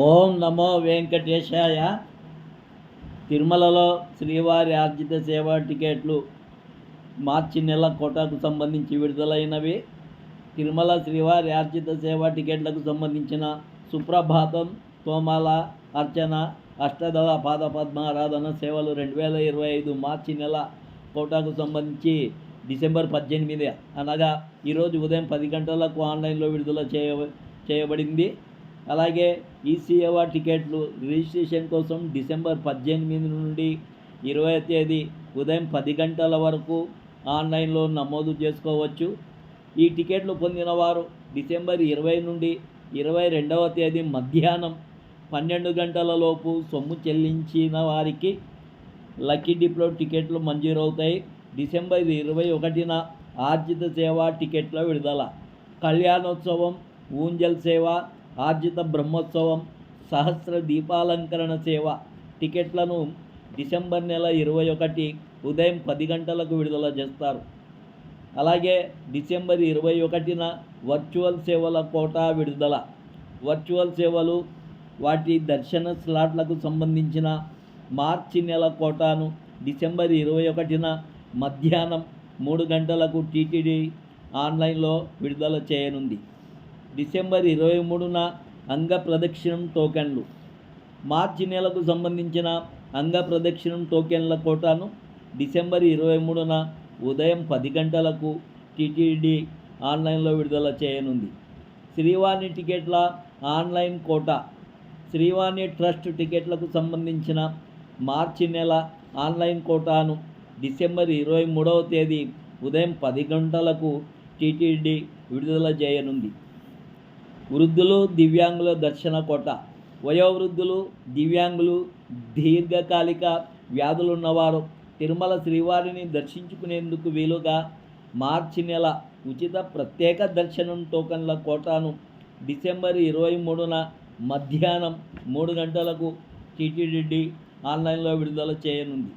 ఓం నమో వెంకటేశాయ. తిరుమలలో శ్రీవారి ఆర్జిత సేవ టికెట్లు మార్చి నెల కోటాకు సంబంధించి విడుదలైనవి. తిరుమల శ్రీవారి ఆర్జిత సేవ టికెట్లకు సంబంధించిన సుప్రభాతం తోమాల అర్చన అష్టదళ పాద పద్మారాధన సేవలు రెండు వేల ఇరవై ఐదు మార్చి నెల కోటాకు సంబంధించి డిసెంబర్ పద్దెనిమిది అనగా ఈరోజు ఉదయం పది గంటలకు ఆన్లైన్లో విడుదల చేయ చేయబడింది. అలాగే ఈ టికెట్లు రిజిస్ట్రేషన్ కోసం డిసెంబర్ పద్దెనిమిది నుండి ఇరవై తేదీ ఉదయం పది గంటల వరకు ఆన్లైన్లో నమోదు చేసుకోవచ్చు. ఈ టికెట్లు పొందిన వారు డిసెంబర్ ఇరవై నుండి ఇరవై రెండవ తేదీ మధ్యాహ్నం పన్నెండు గంటలలోపు సొమ్ము చెల్లించిన వారికి లక్కీ డిప్లో టికెట్లు మంజూరవుతాయి. డిసెంబర్ ఇరవై ఒకటిన ఆర్జిత సేవ టికెట్ల విడుదల. కళ్యాణోత్సవం ఊంజల్ సేవ ఆర్జిత బ్రహ్మోత్సవం సహస్ర దీపాలంకరణ సేవ టికెట్లను డిసెంబర్ నెల ఇరవై ఒకటి ఉదయం పది గంటలకు విడుదల చేస్తారు. అలాగే డిసెంబర్ ఇరవై ఒకటిన వర్చువల్ సేవల కోటా విడుదల. వర్చువల్ సేవలు వాటి దర్శన స్లాట్లకు సంబంధించిన మార్చి నెల కోటాను డిసెంబర్ ఇరవై ఒకటిన మధ్యాహ్నం మూడు గంటలకు టీటీడీ ఆన్లైన్లో విడుదల చేయనుంది. డిసెంబర్ ఇరవై మూడున అంగ ప్రదక్షిణం టోకెన్లు. మార్చి నెలకు సంబంధించిన అంగ ప్రదక్షిణం టోకెన్ల కోటాను డిసెంబర్ ఇరవై మూడున ఉదయం పది గంటలకు టీటీడీ ఆన్లైన్లో విడుదల చేయనుంది. శ్రీవాణి టికెట్ల ఆన్లైన్ కోటా శ్రీవాణి ట్రస్ట్ టికెట్లకు సంబంధించిన మార్చి నెల ఆన్లైన్ కోటాను డిసెంబర్ ఇరవై మూడవ తేదీ ఉదయం పది గంటలకు టీటీడీ విడుదల చేయనుంది. వృద్ధులు దివ్యాంగుల దర్శన కోట. వయోవృద్ధులు దివ్యాంగులు దీర్ఘకాలిక వ్యాధులున్నవారు తిరుమల శ్రీవారిని దర్శించుకునేందుకు వీలుగా మార్చి నెల ఉచిత ప్రత్యేక దర్శనం టోకన్ల కోటాను డిసెంబర్ ఇరవై మూడున మధ్యాహ్నం మూడు గంటలకు టీటీడీ ఆన్లైన్లో విడుదల చేయనుంది.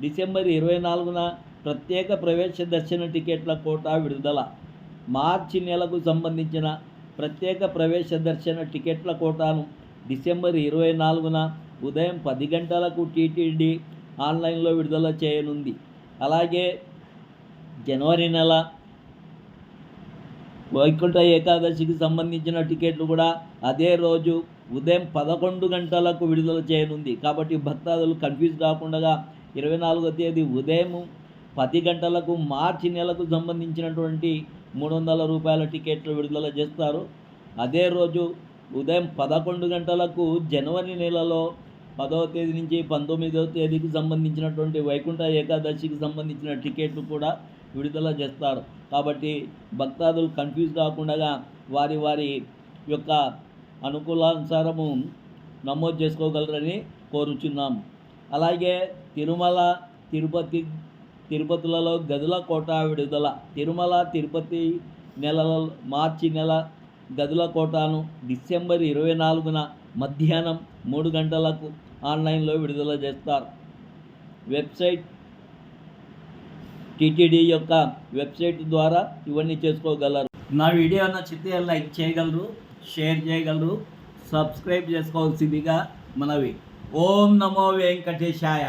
డిసెంబర్ ఇరవై నాలుగున ప్రత్యేక ప్రవేశ దర్శన టికెట్ల కోటా విడుదల. మార్చి నెలకు సంబంధించిన ప్రత్యేక ప్రవేశ దర్శన టికెట్ల కోటాను డిసెంబర్ ఇరవై నాలుగున ఉదయం పది గంటలకు టీటీడీ ఆన్లైన్లో విడుదల చేయనుంది. అలాగే జనవరి నెల వైకుంఠ ఏకాదశికి సంబంధించిన టికెట్లు కూడా అదే రోజు ఉదయం పదకొండు గంటలకు విడుదల చేయనుంది. కాబట్టి భక్తాదులు కన్ఫ్యూజ్ కాకుండా ఇరవై నాలుగో తేదీ ఉదయం పది గంటలకు మార్చి నెలకు సంబంధించినటువంటి మూడు వందల రూపాయల టికెట్లు విడుదల చేస్తారు. అదే రోజు ఉదయం పదకొండు గంటలకు జనవరి నెలలో పదవ తేదీ నుంచి పంతొమ్మిదవ తేదీకి సంబంధించినటువంటి వైకుంఠ ఏకాదశికి సంబంధించిన టికెట్లు కూడా విడుదల చేస్తారు. కాబట్టి భక్తాదులు కన్ఫ్యూజ్ కాకుండా వారి వారి యొక్క అనుకూలానుసారము నమోదు చేసుకోగలరని కోరుచున్నాం. అలాగే తిరుమల తిరుపతి తిరుపతులలో గదుల కోటా విడుదల. తిరుమల తిరుపతి నెలలో మార్చి నెల గదుల కోటాను డిసెంబర్ ఇరవై నాలుగున మధ్యాహ్నం మూడు గంటలకు ఆన్లైన్లో విడుదల చేస్తారు. వెబ్సైట్ టీటీడీ యొక్క వెబ్సైట్ ద్వారా ఇవన్నీ చేసుకోగలరు. నా వీడియో నచ్చితే లైక్ చేయగలరు షేర్ చేయగలరు సబ్స్క్రైబ్ చేసుకోవాల్సిందిగా మనవి. ఓం నమో వెంకటేశాయ.